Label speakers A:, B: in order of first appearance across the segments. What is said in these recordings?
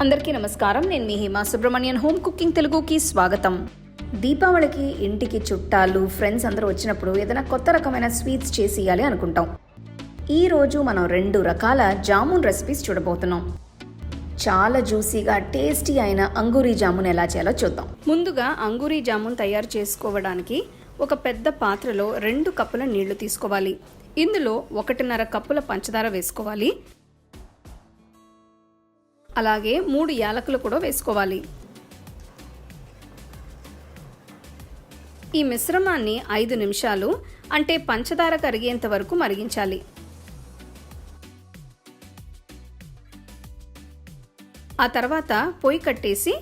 A: అందరికీ నమస్కారం. నేను మీ హిమా సుబ్రహ్మణ్యన్. హోమ్ కుకింగ్ తెలుగుకి స్వాగతం. దీపావళికి ఇంటికి చుట్టాలు ఫ్రెండ్స్ అందరూ వచ్చినప్పుడు ఏదైనా కొత్త రకమైన స్వీట్స్ చేసి అనుకుంటాం. ఈరోజు మనం రెండు రకాల జామున్ రెసిపీస్ చూడబోతున్నాం. చాలా జ్యూసీగా టేస్టీ అయిన అంగూరీ జామున్ ఎలా చేయాలో చూద్దాం. ముందుగా అంగూరీ జామున్ తయారు చేసుకోవడానికి ఒక పెద్ద పాత్రలో రెండు కప్పుల నీళ్ళు తీసుకోవాలి. ఇందులో ఒకటిన్నర కప్పుల పంచదార వేసుకోవాలి. అలాగే మూడు యాలకులు కూడా వేసుకోవాలి. ఈ మిశ్రమాన్ని ఐదు నిమిషాలు అంటే పంచదార కరిగేంత వరకు మరిగించాలి. ఆ తర్వాత పొయ్యి కట్టేసి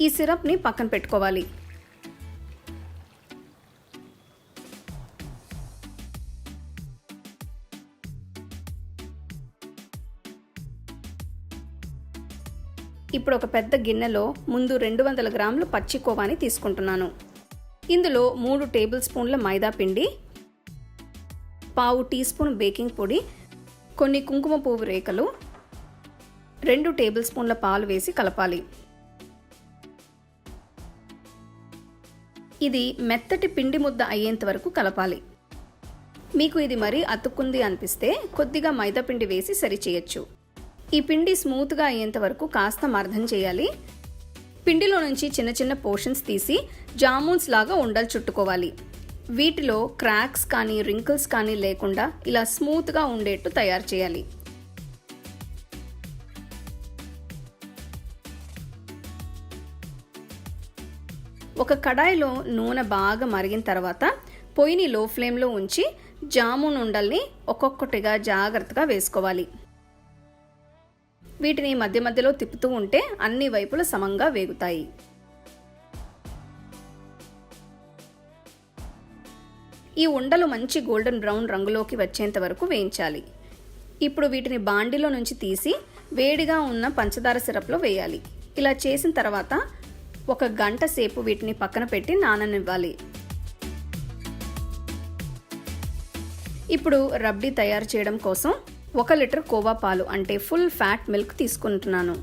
A: ఈ సిరప్ని పక్కన పెట్టుకోవాలి. ఇప్పుడు ఒక పెద్ద గిన్నెలో ముందు రెండు వందల గ్రాములు పచ్చి కోవాని తీసుకుంటున్నాను. ఇందులో మూడు టేబుల్ స్పూన్ల మైదా పిండి పావు టీ స్పూన్ బేకింగ్ పొడి కొన్ని కుంకుమ పువ్వు రేకలు రెండు టేబుల్ స్పూన్ల పాలు వేసి కలపాలి. ఇది మెత్తటి పిండి ముద్ద అయ్యేంత వరకు కలపాలి. మీకు ఇది మరీ అతుక్కుంది అనిపిస్తే కొద్దిగా మైదా పిండి వేసి సరిచేయచ్చు ఈ పిండి స్మూత్గా అయ్యేంత వరకు కాస్త మర్దం చేయాలి. పిండిలో నుంచి చిన్న చిన్న పోర్షన్స్ తీసి జామూన్స్ లాగా ఉండలు చుట్టుకోవాలి. వీటిలో క్రాక్స్ కానీ రింకిల్స్ కానీ లేకుండా ఇలా స్మూత్గా ఉండేట్టు తయారు చేయాలి. ఒక కడాయిలో నూనె బాగా మరిగిన తర్వాత పొయ్యిని లో ఫ్లేమ్లో ఉంచి జామున్ ఉండల్ని ఒక్కొక్కటిగా జాగ్రత్తగా వేసుకోవాలి. వీటిని మధ్య మధ్యలో తిప్పుతూ ఉంటే అన్ని వైపులు సమంగా వేగుతాయి. ఈ ఉండలు మంచి గోల్డెన్ బ్రౌన్ రంగులోకి వచ్చేంత వరకు వేయించాలి. ఇప్పుడు వీటిని బాండిలో నుంచి తీసి వేడిగా ఉన్న పంచదార సిరప్లో వేయాలి. ఇలా చేసిన తర్వాత ఒక గంట సేపు వీటిని పక్కన పెట్టి నాననివ్వాలి. ఇప్పుడు రబ్డీ తయారు చేయడం కోసం ఒక లీటర్ కోవా పాలు అంటే ఫుల్ ఫ్యాట్ మిల్క్ తీసుకుంటున్నాను.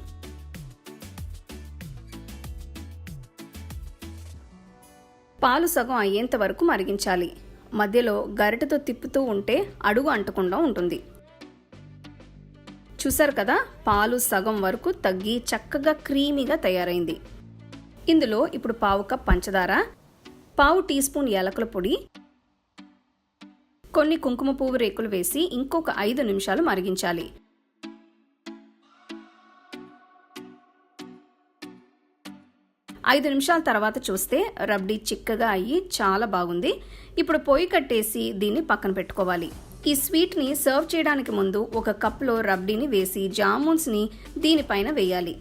A: పాలు సగం అయ్యేంత వరకు మరిగించాలి. మధ్యలో గరిటతో తిప్పుతూ ఉంటే అడుగు అంటకుండా ఉంటుంది. చూసారు కదా పాలు సగం వరకు తగ్గి చక్కగా క్రీమీగా తయారైంది. ఇందులో ఇప్పుడు పావు కప్ పంచదార పావు టీ స్పూన్ యాలకుల పొడి కొన్ని కుంకుమ పువ్వు రేకులు వేసి ఇంకొక ఐదు నిమిషాలు మరిగించాలి. ఐదు నిమిషాల తర్వాత చూస్తే రబ్డీ చిక్కగా అయ్యి చాలా బాగుంది. ఇప్పుడు పొయ్యి కట్టేసి దీన్ని పక్కన పెట్టుకోవాలి. ఈ స్వీట్ని సర్వ్ చేయడానికి ముందు ఒక కప్లో రబ్డీని వేసి జామున్స్ని దీనిపైన వేయాలి.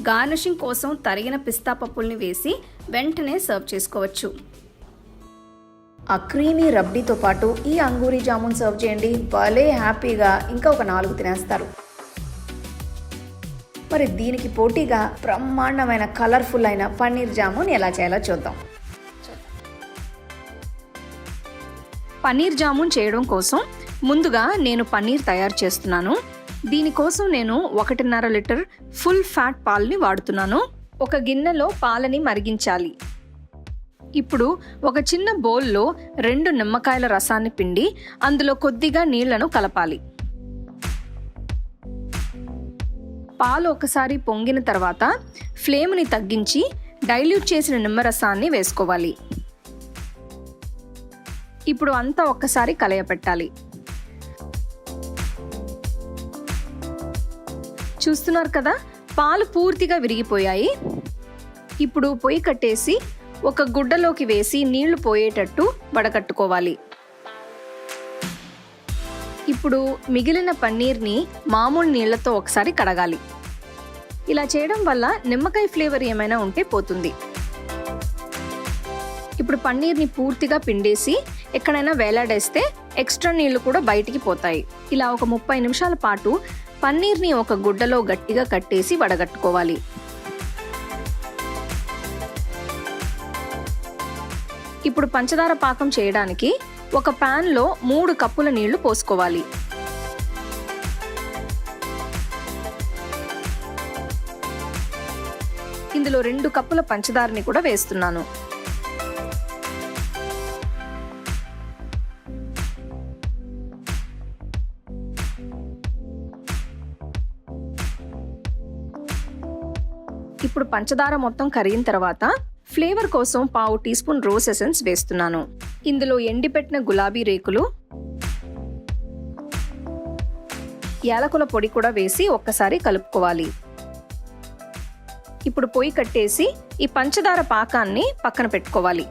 A: గార్నిషింగ్ కోసం తరిగిన పిస్తా పప్పుల్ని వేసి వెంటనే సర్వ్ చేసుకోవచ్చు. ఆ క్రీమీ రబ్డీతో పాటు ఈ అంగూరి జామున్ సర్వ్ చేయండి. భలే హ్యాపీగా ఇంకా ఒక నాలుగు తినేస్తారు. మరి దీనికి పోటీగా బ్రహ్మాండమైన కలర్ఫుల్ అయిన పన్నీర్ జామున్ ఎలా చేయాలో చూద్దాం. పన్నీర్ జామున్ చేయడం కోసం ముందుగా నేను పన్నీర్ తయారు చేస్తున్నాను. దీనికోసం నేను ఒకటిన్నర లీటర్ ఫుల్ ఫ్యాట్ పాల్ని వాడుతున్నాను. ఒక గిన్నెలో పాలని మరిగించాలి. ఇప్పుడు ఒక చిన్న బౌల్లో రెండు నిమ్మకాయల రసాన్ని పిండి అందులో కొద్దిగా నీళ్ళను కలపాలి. పాలు ఒకసారి పొంగిన తర్వాత ఫ్లేమ్ని తగ్గించి డైల్యూట్ చేసిన నిమ్మరసాన్ని వేసుకోవాలి. ఇప్పుడు అంతా ఒక్కసారి కలయపెట్టాలి. చూస్తున్నారు కదా? పాలు పూర్తిగా విరిగిపోయాయి. ఇప్పుడు పొయ్యి కట్టేసి ఒక గుడ్డలోకి వేసి నీళ్ళు పోయేటట్టు వడకట్టుకోవాలి. ఇప్పుడు మిగిలిన పన్నీర్ని మామూలు నీళ్ళతో ఒకసారి కడగాలి. ఇలా చేయడం వల్ల నిమ్మకాయ ఫ్లేవర్ ఏమైనా ఉంటే పోతుంది. ఇప్పుడు పన్నీర్ని పూర్తిగా పిండేసి ఎక్కడైనా వేలాడేస్తే ఎక్స్ట్రా నీళ్ళు కూడా బయటికి పోతాయి. ఇలా ఒక ముప్పై నిమిషాల పాటు పన్నీర్ని ఒక గుడ్డలో గట్టిగా కట్టేసి వడగట్టుకోవాలి. ఇప్పుడు పంచదార పాకం చేయడానికి ఒక ప్యాన్లో మూడు కప్పుల నీళ్ళు పోసుకోవాలి. ఇందులో రెండు కప్పుల పంచదారని కూడా వేస్తున్నాను. ఇప్పుడు పంచదార మొత్తం కరిగిన తర్వాత ఫ్లేవర్ కోసం పావు టీ స్పూన్ రోస్ ఎసెన్స్ వేస్తున్నాను. ఇందులో ఎండిపెట్టిన గులాబీ రేకులు యాలకుల పొడి కూడా వేసి ఒక్కసారి కలుపుకోవాలి. ఇప్పుడు పొయ్యి కట్టేసి ఈ పంచదార పాకాన్ని పక్కన పెట్టుకోవాలి.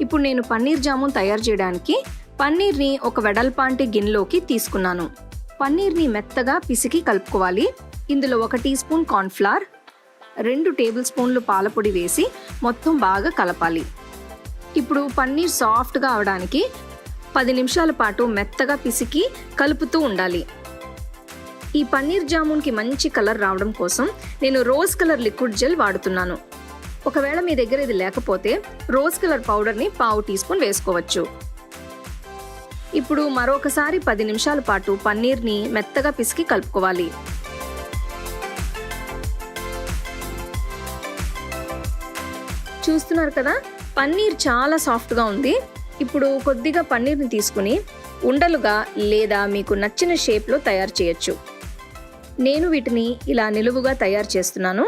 A: ఇప్పుడు నేను పన్నీర్ జామున్ తయారు చేయడానికి పన్నీర్ని ఒక వెడల్పాంటి గిన్నెలోకి తీసుకున్నాను. పన్నీర్ని మెత్తగా పిసికి కలుపుకోవాలి. ఇందులో ఒక టీ స్పూన్ కార్న్ఫ్లవర్ రెండు టేబుల్ స్పూన్లు పాలపొడి వేసి మొత్తం బాగా కలపాలి. ఇప్పుడు పన్నీర్ సాఫ్ట్గా అవడానికి పది నిమిషాల పాటు మెత్తగా పిసికి కలుపుతూ ఉండాలి. ఈ పన్నీర్ జామున్కి మంచి కలర్ రావడం కోసం నేను రోజ్ కలర్ లిక్విడ్ జెల్ వాడుతున్నాను. ఒకవేళ మీ దగ్గర ఇది లేకపోతే రోజ్ కలర్ పౌడర్ని పావు టీ స్పూన్ వేసుకోవచ్చు. ఇప్పుడు మరొకసారి పది నిమిషాల పాటు పన్నీర్ని మెత్తగా పిసికి కలుపుకోవాలి. చూస్తున్నారు కదా పన్నీర్ చాలా సాఫ్ట్గా ఉంది. ఇప్పుడు కొద్దిగా పన్నీర్ని తీసుకుని ఉండలుగా లేదా మీకు నచ్చిన షేప్లో తయారు చేయొచ్చు. నేను వీటిని ఇలా నిలువుగా తయారు చేస్తున్నాను.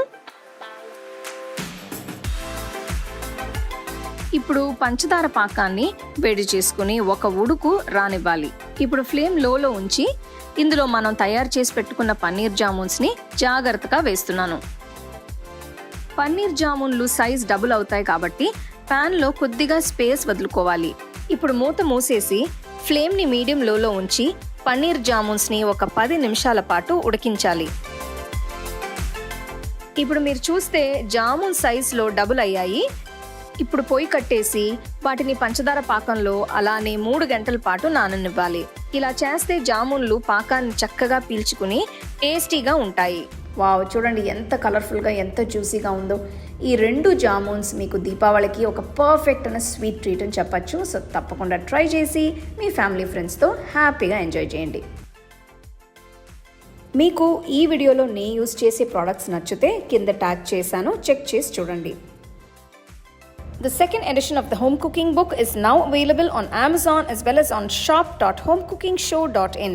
A: ఇప్పుడు పంచదార పాకాన్ని వేడి చేసుకుని ఒక ఉడుకు రానివ్వాలి. ఇప్పుడు ఫ్లేమ్ లోలో ఉంచి ఇందులో మనం తయారు చేసి పెట్టుకున్న పన్నీర్ జామున్స్ని జాగ్రత్తగా వేస్తున్నాను. పన్నీర్ జామున్లు సైజ్ డబుల్ అవుతాయి కాబట్టి ప్యాన్లో కొద్దిగా స్పేస్ వదులుకోవాలి. ఇప్పుడు మూత మూసేసి ఫ్లేమ్ని మీడియం లోలో ఉంచి పన్నీర్ జామున్స్ని ఒక పది నిమిషాల పాటు ఉడికించాలి. ఇప్పుడు మీరు చూస్తే జామున్ సైజులో డబుల్ అయ్యాయి. ఇప్పుడు పొయ్యి కట్టేసి వాటిని పంచదార పాకంలో అలానే మూడు గంటల పాటు నాననివ్వాలి. ఇలా చేస్తే జామున్లు పాకాన్ని చక్కగా పీల్చుకుని టేస్టీగా ఉంటాయి. వావ్ చూడండి ఎంత కలర్ఫుల్గా ఎంత జ్యూసీగా ఉందో. ఈ రెండు జామున్స్ మీకు దీపావళికి ఒక పర్ఫెక్ట్ అయిన స్వీట్ ట్రీట్ అని చెప్పచ్చు. సో తప్పకుండా ట్రై చేసి మీ ఫ్యామిలీ ఫ్రెండ్స్తో హ్యాపీగా ఎంజాయ్ చేయండి. మీకు ఈ వీడియోలో నేను యూస్ చేసే ప్రోడక్ట్స్ నచ్చితే కింద ట్యాగ్ చేశాను. చెక్ చేసి చూడండి. The second edition of the home cooking book is now available on Amazon as well as on shop.homecookingshow.in.